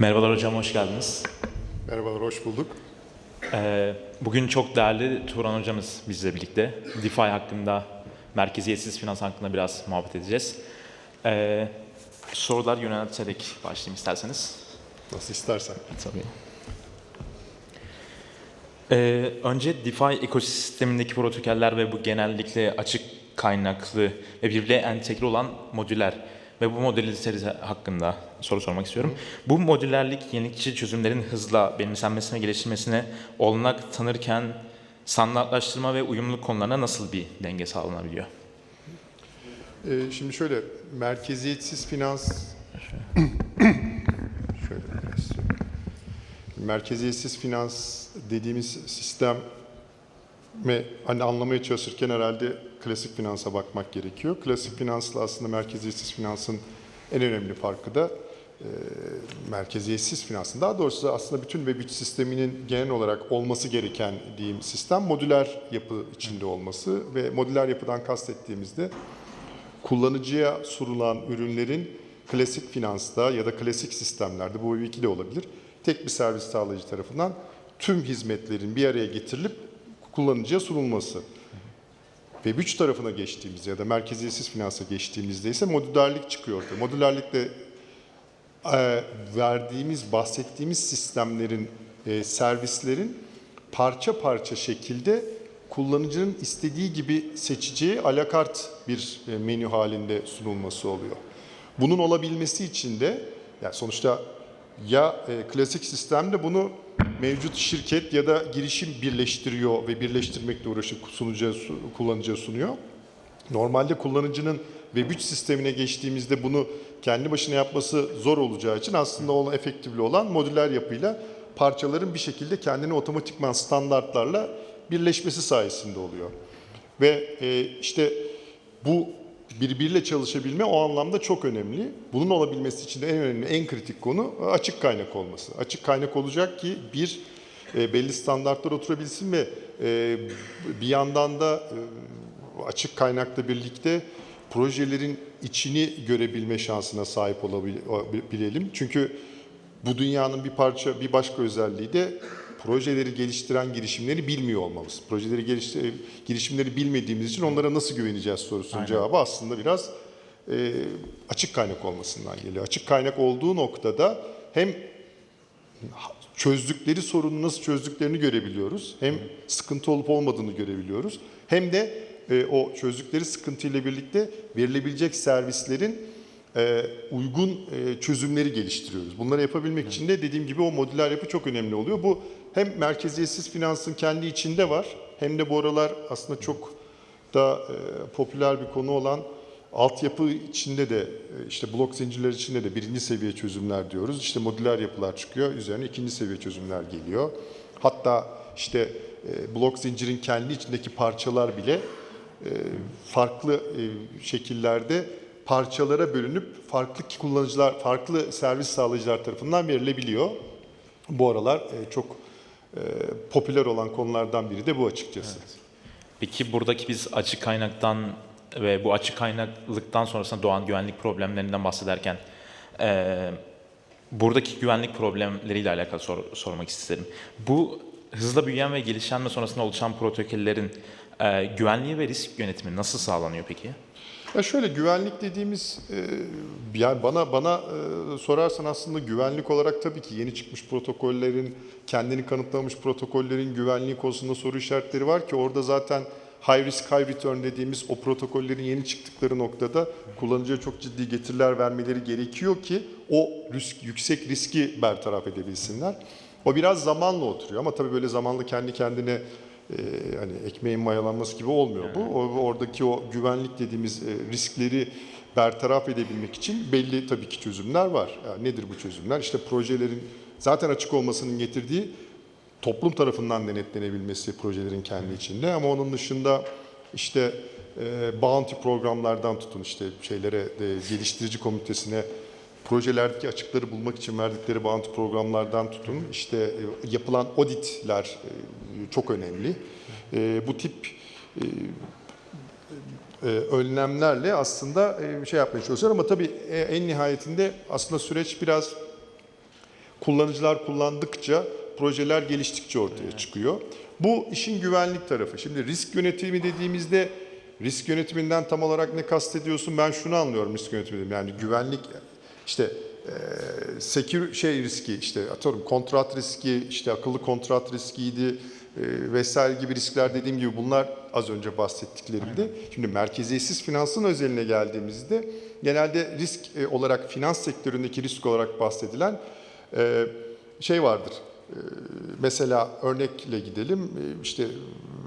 Merhabalar hocam, hoş geldiniz. Merhabalar, hoş bulduk. Ee, bugün çok değerli Turan hocamız bizle birlikte. DeFi hakkında, merkeziyetsiz finans hakkında biraz muhabbet edeceğiz. Ee, sorular yönelterek başlayayım isterseniz. Nasıl istersen. Tabii. Ee, önce DeFi ekosistemindeki protokoller ve bu genellikle açık kaynaklı ve birbirine entegre olan modüler ve bu modülleri hakkında soru sormak istiyorum. Bu modülerlik yenilikçi çözümlerin hızla benimsenmesine, geliştirmesine olanak tanırken standartlaştırma ve uyumluluk konularına nasıl bir denge sağlanabiliyor? Ee, şimdi şöyle, merkeziyetsiz finans... şöyle biraz. Merkeziyetsiz finans dediğimiz sistem ve hani anlamaya çalışırken herhalde klasik finansa bakmak gerekiyor. Klasik finansla aslında merkeziyetsiz finansın en önemli farkı da e, merkeziyetsiz finansın. Daha doğrusu aslında bütün Web3 sisteminin genel olarak olması gereken diyeyim sistem modüler yapı içinde olması ve modüler yapıdan kastettiğimizde kullanıcıya sunulan ürünlerin klasik finansta ya da klasik sistemlerde bu Web2 de olabilir. Tek bir servis sağlayıcı tarafından tüm hizmetlerin bir araya getirilip kullanıcıya sunulması. Web3 tarafına geçtiğimizde ya da merkeziyetsiz finansa geçtiğimizde ise modülerlik çıkıyor. Modülerlikte e, verdiğimiz, bahsettiğimiz sistemlerin, e, servislerin parça parça şekilde kullanıcının istediği gibi seçeceği alakart bir e, menü halinde sunulması oluyor. Bunun olabilmesi için de yani sonuçta ya e, klasik sistemde bunu mevcut şirket ya da girişim birleştiriyor ve birleştirmekle uğraşıp sunucuya, su- kullanıcıya sunuyor. Normalde kullanıcının Web3 sistemine geçtiğimizde bunu kendi başına yapması zor olacağı için aslında olan efektifli olan modüler yapıyla parçaların bir şekilde kendini otomatikman standartlarla birleşmesi sayesinde oluyor. Ve e, işte bu birbiriyle çalışabilme o anlamda çok önemli. Bunun olabilmesi için de en önemli, en kritik konu açık kaynak olması. Açık kaynak olacak ki bir e, belli standartlar oturabilsin ve e, bir yandan da e, açık kaynakla birlikte projelerin içini görebilme şansına sahip olabilelim. Çünkü bu dünyanın bir parça, bir başka özelliği de projeleri geliştiren girişimleri bilmiyor olmamız. Projeleri geliştir, girişimleri bilmediğimiz için onlara nasıl güveneceğiz sorusunun cevabı aslında biraz e, açık kaynak olmasından geliyor. Açık kaynak olduğu noktada hem çözdükleri sorunu nasıl çözdüklerini görebiliyoruz. Hem sıkıntı olup olmadığını görebiliyoruz. Hem de e, o çözdükleri sıkıntıyla birlikte verilebilecek servislerin e, uygun e, çözümleri geliştiriyoruz. Bunları yapabilmek için de dediğim gibi o modüler yapı çok önemli oluyor. Bu hem merkeziyetsiz finansın kendi içinde var hem de bu aralar aslında çok da e, popüler bir konu olan altyapı içinde de e, işte blok zincirleri içinde de birinci seviye çözümler diyoruz. İşte modüler yapılar çıkıyor. Üzerine ikinci seviye çözümler geliyor. Hatta işte e, blok zincirin kendi içindeki parçalar bile e, farklı e, şekillerde parçalara bölünüp farklı kullanıcılar, farklı servis sağlayıcılar tarafından verilebiliyor. Bu aralar e, çok e, popüler olan konulardan biri de bu açıkçası. Peki buradaki biz açık kaynaktan ve bu açık kaynaklıktan sonrasında doğan güvenlik problemlerinden bahsederken eee, buradaki güvenlik problemleriyle alakalı sor- sormak isterim. Bu hızla büyüyen ve gelişen ve sonrasında oluşan protokollerin eee, güvenliği ve risk yönetimi nasıl sağlanıyor peki? Ya şöyle güvenlik dediğimiz e, yani bana bana e, sorarsan aslında güvenlik olarak tabii ki yeni çıkmış protokollerin kendini kanıtlamış protokollerin güvenliği konusunda soru işaretleri var ki orada zaten high risk high return dediğimiz o protokollerin yeni çıktıkları noktada kullanıcıya çok ciddi getiriler vermeleri gerekiyor ki o risk, yüksek riski bertaraf edebilsinler. O biraz zamanla oturuyor ama tabii böyle zamanla kendi kendine hani ekmeğin mayalanması gibi olmuyor bu. O, oradaki o güvenlik dediğimiz e, riskleri bertaraf edebilmek için belli tabii ki çözümler var. Yani nedir bu çözümler? İşte projelerin zaten açık olmasının getirdiği toplum tarafından denetlenebilmesi projelerin kendi içinde ama onun dışında işte e, bounty programlardan tutun işte şeylere de, geliştirici komitesine projelerdeki açıkları bulmak için verdikleri bounty programlardan tutun işte e, yapılan auditler e, çok önemli. E, bu tip önlemlerle aslında şey yapmaya çalışıyor ama tabii en nihayetinde aslında süreç biraz kullanıcılar kullandıkça, projeler geliştikçe ortaya çıkıyor. Bu işin güvenlik tarafı. Şimdi risk yönetimi dediğimizde risk yönetiminden tam olarak ne kastediyorsun? Ben şunu anlıyorum risk yönetimi. Yani güvenlik işte e, secure şey riski işte atıyorum kontrat riski işte akıllı kontrat riskiydi e, vesaire gibi riskler dediğim gibi bunlar az önce bahsettiklerimdi. Şimdi merkeziyetsiz finansın özeline geldiğimizde genelde risk e, olarak finans sektöründeki risk olarak bahsedilen e, şey vardır. E, mesela örnekle gidelim E, işte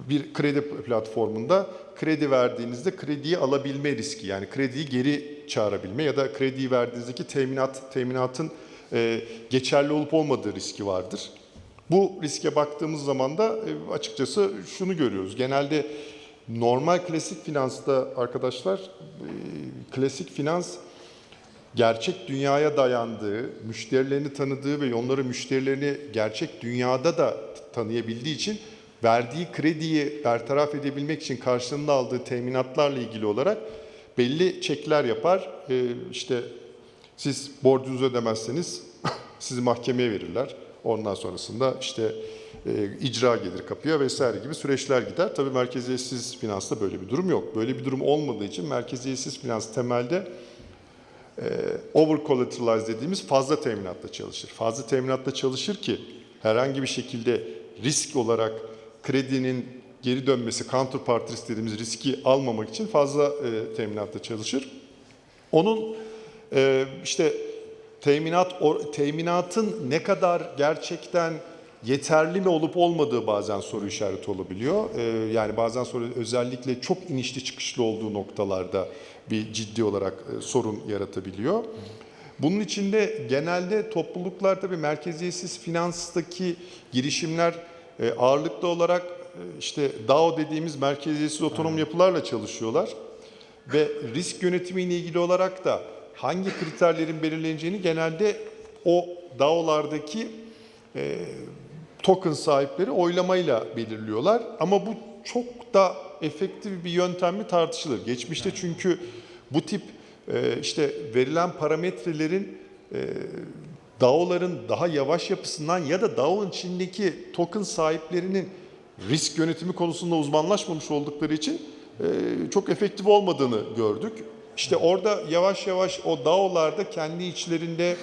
bir kredi platformunda kredi verdiğinizde krediyi alabilme riski yani krediyi geri çağırabilme ya da krediyi verdiğinizdeki teminat teminatın e, geçerli olup olmadığı riski vardır. Bu riske baktığımız zaman da e, açıkçası şunu görüyoruz. Genelde normal klasik finansta arkadaşlar e, klasik finans gerçek dünyaya dayandığı, müşterilerini tanıdığı ve onları müşterilerini gerçek dünyada da tanıyabildiği için verdiği krediyi bertaraf edebilmek için karşılığında aldığı teminatlarla ilgili olarak belli çekler yapar. Ee, işte siz borcunuzu ödemezseniz sizi mahkemeye verirler. Ondan sonrasında işte e, icra gelir kapıya vesaire gibi süreçler gider. Tabii merkeziyetsiz finansta böyle bir durum yok. Böyle bir durum olmadığı için merkeziyetsiz finans temelde e, over collateralized dediğimiz fazla teminatla çalışır. Fazla teminatla çalışır ki herhangi bir şekilde risk olarak kredinin geri dönmesi, counterparty risk dediğimiz riski almamak için fazla e, teminatla çalışır. Onun e, işte teminat or- teminatın ne kadar gerçekten yeterli mi olup olmadığı bazen soru işareti olabiliyor. E, yani bazen soru özellikle çok inişli çıkışlı olduğu noktalarda bir ciddi olarak e, sorun yaratabiliyor. Bunun içinde genelde topluluklar tabii merkeziyetsiz finanstaki girişimler e, ağırlıklı olarak işte DAO dediğimiz merkeziyetsiz otonom yapılarla çalışıyorlar. Ve risk yönetimiyle ilgili olarak da hangi kriterlerin belirleneceğini genelde o DAO'lardaki e, token sahipleri oylamayla belirliyorlar. Ama bu çok da efektif bir yöntem mi tartışılır. Geçmişte çünkü bu tip e, işte verilen parametrelerin e, DAO'ların daha yavaş yapısından ya da DAO'nun içindeki token sahiplerinin risk yönetimi konusunda uzmanlaşmamış oldukları için e, çok efektif olmadığını gördük. İşte orada yavaş yavaş o DAO'larda kendi içlerinde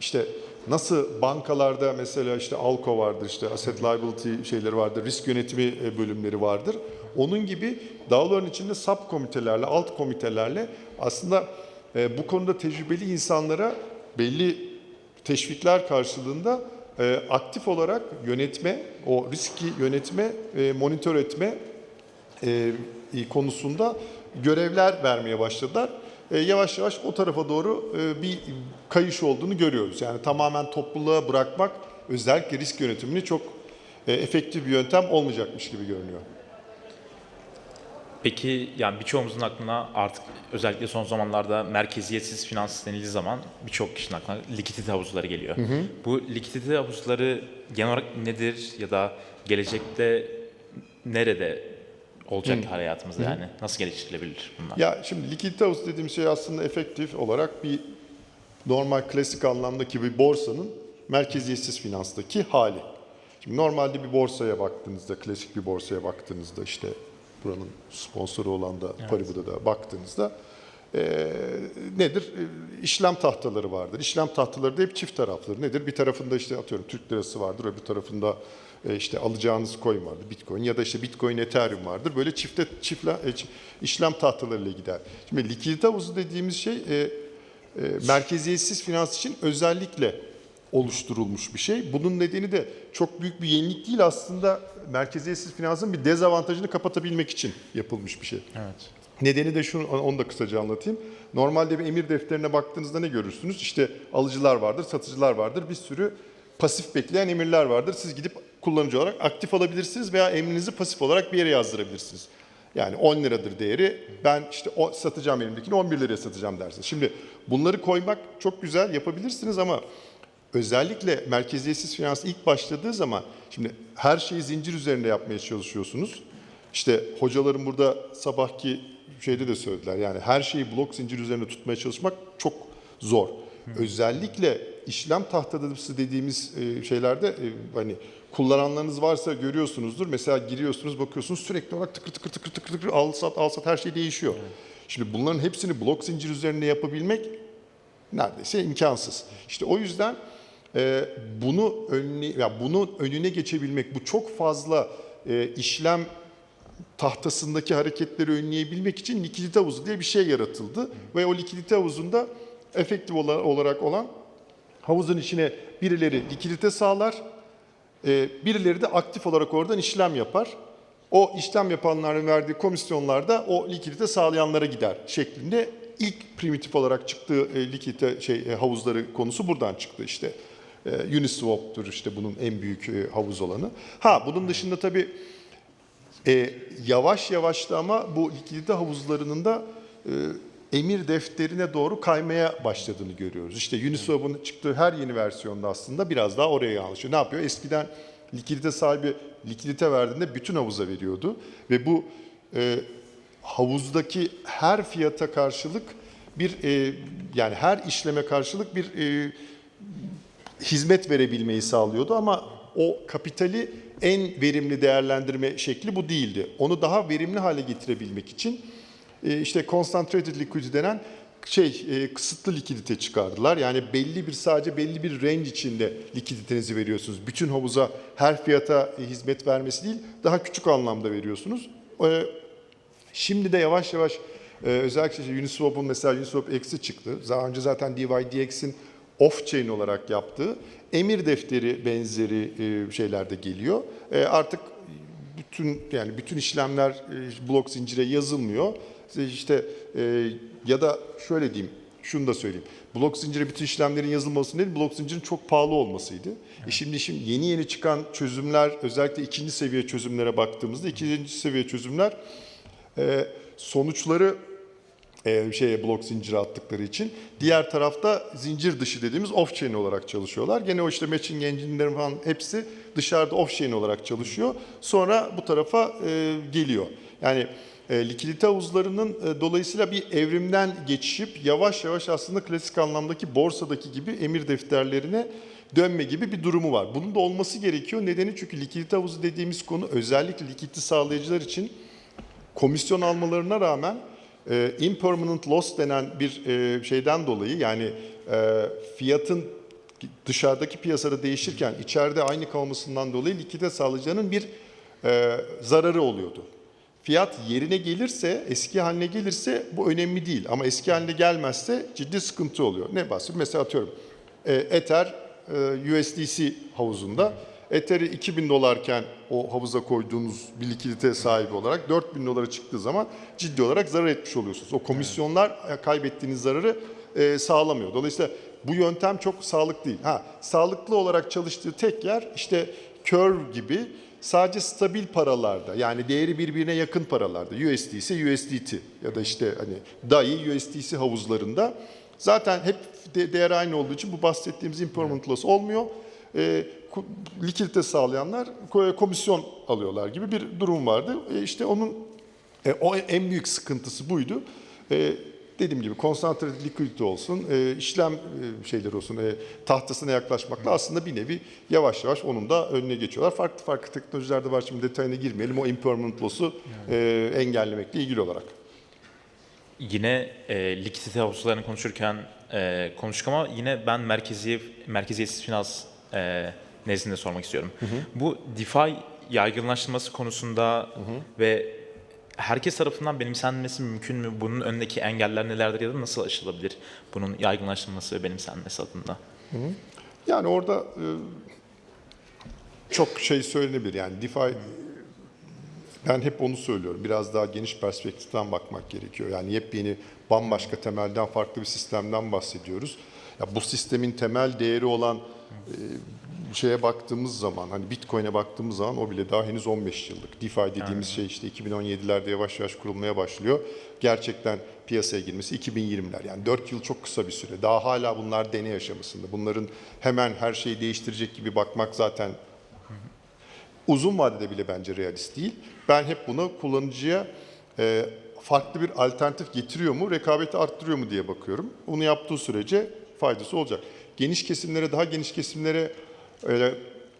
işte nasıl bankalarda mesela işte ALCO vardır, işte asset liability şeyleri vardır, risk yönetimi e, bölümleri vardır. Onun gibi DAO'ların içinde sub komitelerle, alt komitelerle aslında e, bu konuda tecrübeli insanlara belli teşvikler karşılığında e, aktif olarak yönetme, o riski yönetme, e, monitör etme e, konusunda görevler vermeye başladılar. E, yavaş yavaş o tarafa doğru e, bir kayış olduğunu görüyoruz. Yani tamamen topluluğa bırakmak özellikle risk yönetimini çok e, efektif bir yöntem olmayacakmış gibi görünüyor. Peki yani birçoğumuzun aklına artık özellikle son zamanlarda merkeziyetsiz finans denildiği zaman birçok kişinin aklına likidite havuzları geliyor. Bu likidite havuzları genel olarak nedir ya da gelecekte nerede olacak hayatımızda yani nasıl geliştirilebilir bunlar? Ya şimdi likidite havuzu dediğim şey aslında efektif olarak bir normal klasik anlamdaki bir borsanın merkeziyetsiz finanstaki hali. Şimdi normalde bir borsaya baktığınızda, klasik bir borsaya baktığınızda işte buranın sponsoru olan da Paribud'a da baktığınızda e, nedir? E, İşlem tahtaları vardır. İşlem tahtaları da hep çift taraflı. Nedir? Bir tarafında işte atıyorum Türk lirası vardır, öbür tarafında e, işte alacağınız coin vardır, Bitcoin ya da işte Bitcoin, Ethereum vardır. Böyle çifte çiftle e, işlem tahtalarıyla gider. Şimdi likidite havuzu dediğimiz şey e, e, merkeziyetsiz finans için özellikle oluşturulmuş bir şey. Bunun nedeni de çok büyük bir yenilik değil aslında merkeziyetsiz finansın bir dezavantajını kapatabilmek için yapılmış bir şey. Evet. Nedeni de şunu, onu da kısaca anlatayım. Normalde bir emir defterine baktığınızda ne görürsünüz? İşte alıcılar vardır, satıcılar vardır, bir sürü pasif bekleyen emirler vardır. Siz gidip kullanıcı olarak aktif alabilirsiniz veya emrinizi pasif olarak bir yere yazdırabilirsiniz. Yani 10 liradır değeri, ben işte o satacağım elimdekini 11 liraya satacağım dersiniz. Şimdi bunları koymak çok güzel yapabilirsiniz ama özellikle merkeziyetsiz finans ilk başladığı zaman şimdi her şeyi zincir üzerinde yapmaya çalışıyorsunuz. İşte hocalarım burada sabahki şeyde de söylediler. Yani her şeyi blok zincir üzerinde tutmaya çalışmak çok zor. Özellikle işlem tahtası dediğimiz e, şeylerde e, hani kullananlarınız varsa görüyorsunuzdur. Mesela giriyorsunuz bakıyorsunuz sürekli olarak tıkır tıkır tıkır tıkır tıkır al sat al sat her şey değişiyor. Şimdi bunların hepsini blok zincir üzerinde yapabilmek neredeyse imkansız. İşte o yüzden bunu önüne ya bunun önüne geçebilmek bu çok fazla e, işlem tahtasındaki hareketleri önleyebilmek için likidite havuzu diye bir şey yaratıldı ve o likidite havuzunda efektif ola- olarak olan havuzun içine birileri likidite sağlar, e, birileri de aktif olarak oradan işlem yapar. O işlem yapanların verdiği komisyonlar da o likidite sağlayanlara gider şeklinde ilk primitif olarak çıktığı e, likidite şey havuzları konusu buradan çıktı işte. E, Uniswap'tur işte bunun en büyük e, havuz olanı. Ha bunun dışında tabii e, yavaş yavaş da ama bu likidite havuzlarının da e, emir defterine doğru kaymaya başladığını görüyoruz. İşte Uniswap'ın çıktığı her yeni versiyonda aslında biraz daha oraya yanlışıyor. Ne yapıyor? Eskiden likidite sahibi likidite verdiğinde bütün havuza veriyordu ve bu e, havuzdaki her fiyata karşılık bir e, yani her işleme karşılık bir e, hizmet verebilmeyi sağlıyordu ama o kapitali en verimli değerlendirme şekli bu değildi. Onu daha verimli hale getirebilmek için e, işte concentrated liquidity denen şey e, kısıtlı likidite çıkardılar. Yani belli bir sadece belli bir range içinde likiditenizi veriyorsunuz. Bütün havuza her fiyata e, hizmet vermesi değil, daha küçük anlamda veriyorsunuz. Şimdi de yavaş yavaş özellikle işte mesela Uniswap X'i çıktı. Daha önce zaten DYDX'in off-chain olarak yaptığı emir defteri benzeri e, şeyler de geliyor. E, artık bütün yani bütün işlemler e, blok zincire yazılmıyor. İşte ya da şöyle diyeyim, şunu da söyleyeyim. Blok zincire bütün işlemlerin yazılması değil, blok zincirin çok pahalı olmasıydı. E şimdi şimdi yeni yeni çıkan çözümler, özellikle ikinci seviye çözümlere baktığımızda ikinci seviye çözümler sonuçları e, şeye blok zincire attıkları için. Diğer tarafta zincir dışı dediğimiz off-chain olarak çalışıyorlar. Gene o işte matching engine'lerin falan hepsi dışarıda off-chain olarak çalışıyor. Sonra bu tarafa e, geliyor. Yani e, likidite havuzlarının e, dolayısıyla bir evrimden geçişip yavaş yavaş aslında klasik anlamdaki borsadaki gibi emir defterlerine dönme gibi bir durumu var. Bunun da olması gerekiyor. Nedeni çünkü likidite havuzu dediğimiz konu özellikle likidite sağlayıcılar için komisyon almalarına rağmen e, impermanent loss denen bir e, şeyden dolayı yani e, fiyatın dışarıdaki piyasada değişirken içeride aynı kalmasından dolayı likidite sağlayıcının bir e, zararı oluyordu. Fiyat yerine gelirse, eski haline gelirse bu önemli değil. Ama eski haline gelmezse ciddi sıkıntı oluyor. Ne bahsediyorum? Mesela atıyorum e, Ether e, USDC havuzunda. Ether'i 2000 dolarken o havuza koyduğunuz bir likidite sahibi olarak 4000 dolara çıktığı zaman ciddi olarak zarar etmiş oluyorsunuz. O komisyonlar e, kaybettiğiniz zararı e, sağlamıyor. Dolayısıyla bu yöntem çok sağlıklı değil. Ha, sağlıklı olarak çalıştığı tek yer işte Curve gibi sadece stabil paralarda yani değeri birbirine yakın paralarda USDC, USDT ya da işte hani DAI, USDC havuzlarında zaten hep de, değer aynı olduğu için bu bahsettiğimiz impermanent loss olmuyor. E, likidite sağlayanlar ko- komisyon alıyorlar gibi bir durum vardı. E, işte onun e, o en büyük sıkıntısı buydu. E, dediğim gibi concentrated liquidity olsun, e, işlem e, şeyleri olsun, e, tahtasına yaklaşmakla aslında bir nevi yavaş yavaş onun da önüne geçiyorlar. Farklı farklı teknolojiler de var şimdi detayına girmeyelim. O impermanent loss'u e, engellemekle ilgili olarak. Yine e, likidite havuzlarını konuşurken e, konuştuk yine ben merkezi merkeziyetsiz finans e, nezdinde sormak istiyorum. Bu DeFi yaygınlaştırması konusunda ve herkes tarafından benimsenmesi mümkün mü? Bunun önündeki engeller nelerdir ya da nasıl aşılabilir bunun yaygınlaştırılması ve benimsenmesi adına? Yani orada e, çok şey söylenebilir. Yani DeFi ben hep onu söylüyorum. Biraz daha geniş perspektiften bakmak gerekiyor. Yani yepyeni bambaşka temelden farklı bir sistemden bahsediyoruz. Ya bu sistemin temel değeri olan e, şeye baktığımız zaman hani Bitcoin'e baktığımız zaman o bile daha henüz 15 yıllık. DeFi dediğimiz şey işte 2017'lerde yavaş yavaş kurulmaya başlıyor. Gerçekten piyasaya girmesi 2020'ler. Yani 4 yıl çok kısa bir süre. Daha hala bunlar deney aşamasında. Bunların hemen her şeyi değiştirecek gibi bakmak zaten uzun vadede bile bence realist değil. Ben hep bunu kullanıcıya e, farklı bir alternatif getiriyor mu, rekabeti arttırıyor mu diye bakıyorum. Bunu yaptığı sürece faydası olacak. geniş kesimlere, daha geniş kesimlere öyle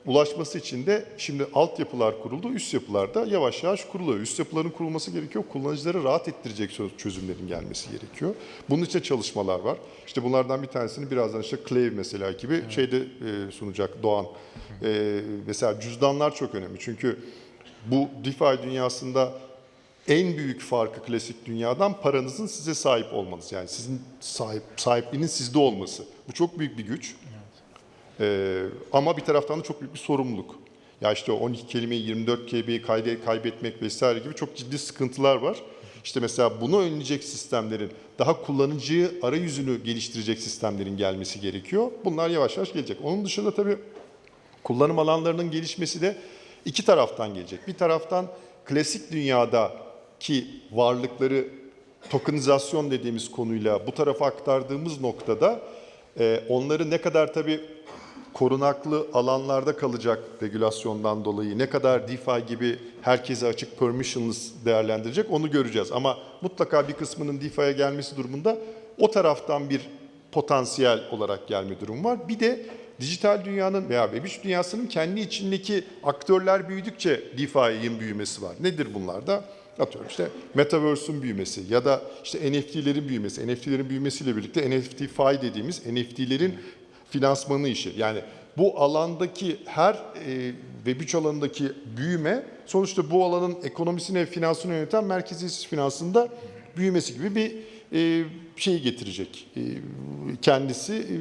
ulaşması için de şimdi altyapılar kuruldu, üst yapılar da yavaş yavaş kuruluyor. Üst yapıların kurulması gerekiyor, kullanıcıları rahat ettirecek çö- çözümlerin gelmesi gerekiyor. Bunun için çalışmalar var. İşte bunlardan bir tanesini birazdan işte Clave mesela gibi şeyde e, sunacak Doğan. E, mesela cüzdanlar çok önemli çünkü bu DeFi dünyasında en büyük farkı klasik dünyadan paranızın size sahip olmanız. Yani sizin sahip sahipliğinin sizde olması. Bu çok büyük bir güç. Ee, ama bir taraftan da çok büyük bir sorumluluk. Ya işte 12 kelimeyi 24 kelimeyi kaybetmek vesaire gibi çok ciddi sıkıntılar var. İşte mesela bunu önleyecek sistemlerin, daha kullanıcıyı arayüzünü geliştirecek sistemlerin gelmesi gerekiyor. Bunlar yavaş yavaş gelecek. Onun dışında tabii kullanım alanlarının gelişmesi de iki taraftan gelecek. Bir taraftan klasik dünyadaki varlıkları tokenizasyon dediğimiz konuyla bu tarafa aktardığımız noktada e, onları ne kadar tabii korunaklı alanlarda kalacak regülasyondan dolayı ne kadar DeFi gibi herkese açık permissionless değerlendirecek onu göreceğiz. Ama mutlaka bir kısmının DeFi'ye gelmesi durumunda o taraftan bir potansiyel olarak gelme durumu var. Bir de dijital dünyanın veya Web3 dünyasının kendi içindeki aktörler büyüdükçe DeFi'nin büyümesi var. Nedir bunlar da? Atıyorum işte Metaverse'ün büyümesi ya da işte NFT'lerin büyümesi. NFT'lerin büyümesiyle birlikte NFT-Fi dediğimiz NFT'lerin finansmanı işi. Yani bu alandaki her e, Web3 alanındaki büyüme sonuçta bu alanın ekonomisini ve finansını yöneten merkeziyetsiz finansında büyümesi gibi bir e, şey getirecek. E, kendisi e,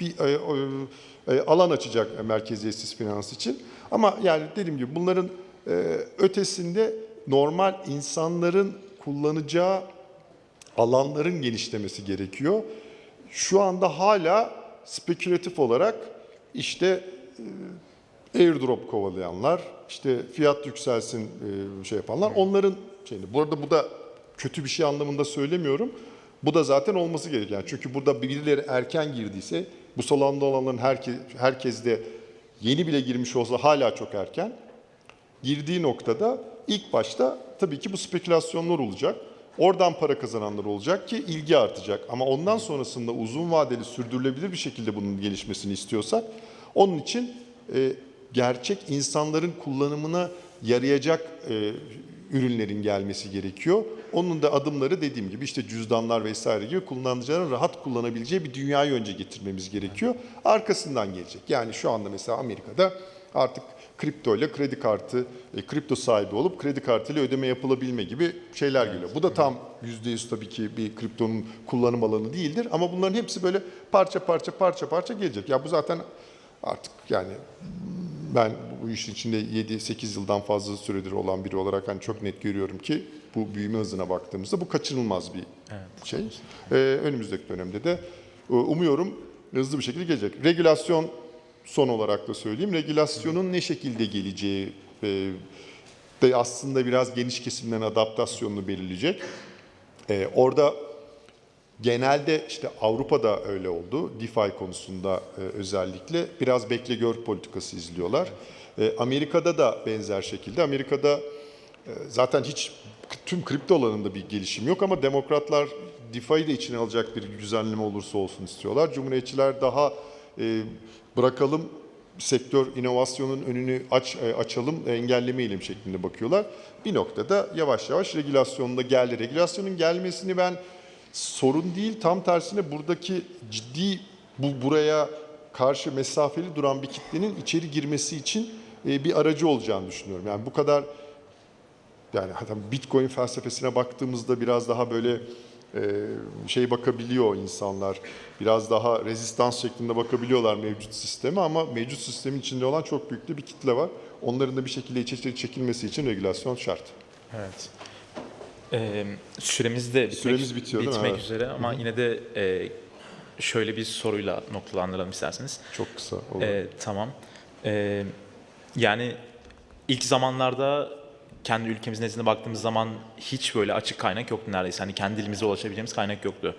bir e, e, alan açacak merkeziyetsiz finans için. Ama yani dediğim gibi bunların e, ötesinde normal insanların kullanacağı alanların genişlemesi gerekiyor. Şu anda hala spekülatif olarak işte e, airdrop kovalayanlar, işte fiyat yükselsin e, şey yapanlar onların şeyini. Bu arada bu da kötü bir şey anlamında söylemiyorum. Bu da zaten olması gereken. Çünkü burada birileri erken girdiyse bu salonda olanların herkes, herkes de yeni bile girmiş olsa hala çok erken girdiği noktada ilk başta tabii ki bu spekülasyonlar olacak. Oradan para kazananlar olacak ki ilgi artacak. Ama ondan sonrasında uzun vadeli sürdürülebilir bir şekilde bunun gelişmesini istiyorsak onun için e, gerçek insanların kullanımına yarayacak e, ürünlerin gelmesi gerekiyor. Onun da adımları dediğim gibi işte cüzdanlar vesaire gibi kullanıcıların rahat kullanabileceği bir dünyayı önce getirmemiz gerekiyor. Arkasından gelecek. Yani şu anda mesela Amerika'da artık kripto ile kredi kartı, e, kripto sahibi olup kredi kartıyla ödeme yapılabilme gibi şeyler geliyor. Bu da tam %100 tabii ki bir kriptonun kullanım alanı değildir ama bunların hepsi böyle parça parça parça parça gelecek. Ya bu zaten artık yani ben bu işin içinde 7-8 yıldan fazla süredir olan biri olarak hani çok net görüyorum ki bu büyüme hızına baktığımızda bu kaçınılmaz bir şey. Ee, önümüzdeki dönemde de e, umuyorum hızlı bir şekilde gelecek. Regülasyon son olarak da söyleyeyim. Regülasyonun ne şekilde geleceği e, de aslında biraz geniş kesimlerin adaptasyonunu belirleyecek. E, orada Genelde işte Avrupa'da öyle oldu. DeFi konusunda e, özellikle biraz bekle gör politikası izliyorlar. E, Amerika'da da benzer şekilde. Amerika'da e, zaten hiç tüm kripto alanında bir gelişim yok ama demokratlar DeFi'yi de içine alacak bir düzenleme olursa olsun istiyorlar. Cumhuriyetçiler daha e, bırakalım sektör inovasyonun önünü aç e, açalım, engellemeyelim şeklinde bakıyorlar. Bir noktada yavaş yavaş regülasyonunda geldi. Regülasyonun gelmesini ben sorun değil, tam tersine buradaki ciddi bu buraya karşı mesafeli duran bir kitlenin içeri girmesi için e, bir aracı olacağını düşünüyorum. Yani bu kadar yani hatta Bitcoin felsefesine baktığımızda biraz daha böyle e, şey bakabiliyor insanlar. Biraz daha rezistans şeklinde bakabiliyorlar mevcut sisteme ama mevcut sistemin içinde olan çok büyük bir kitle var. Onların da bir şekilde içeri çekilmesi için regülasyon şart. Evet. Ee, süremiz de bitmek, Süremiz bitiyor, bitmek Evet. üzere ama yine de e, şöyle bir soruyla noktalandıralım isterseniz. Çok kısa olur. Ee, tamam. Ee, yani ilk zamanlarda kendi ülkemiz nezdinde baktığımız zaman hiç böyle açık kaynak yoktu neredeyse. Hani kendi dilimize ulaşabileceğimiz kaynak yoktu.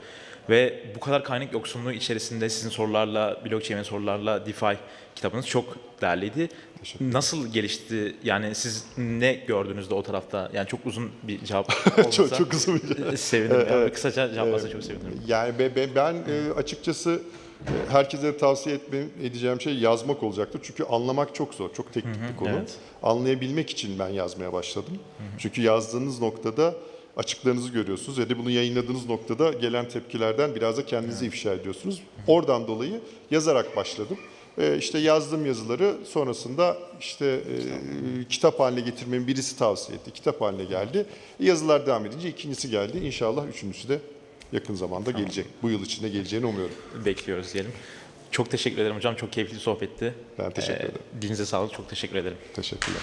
Ve bu kadar kaynak yoksunluğu içerisinde sizin sorularla, blockchain ve sorularla DeFi kitabınız çok değerliydi. Nasıl gelişti? Yani siz ne gördünüz de o tarafta? Yani çok uzun bir cevap olmasa çok çok kısa bir sevinirim. Yani kısaca cevaplarsa çok sevinirim. Yani be- be- ben e, açıkçası E, Herkese tavsiye etmem, edeceğim şey yazmak olacaktır. Çünkü anlamak çok zor, çok teknik bir konu. evet. Anlayabilmek için ben yazmaya başladım. Çünkü yazdığınız noktada açıklarınızı görüyorsunuz ve de bunu yayınladığınız noktada gelen tepkilerden biraz da kendinizi ifşa ediyorsunuz. Oradan dolayı yazarak başladım. E, işte yazdığım yazıları sonrasında işte e, kitap haline getirmemin birisi tavsiye etti. Kitap haline geldi. Yazılar devam edince ikincisi geldi. İnşallah üçüncüsü de yakın zamanda gelecek. Bu yıl içinde geleceğini umuyorum. Bekliyoruz diyelim. Çok teşekkür ederim hocam. Çok keyifli sohbetti. Ben teşekkür Ee, ederim. Dilinize sağlık. Çok teşekkür ederim. Teşekkürler.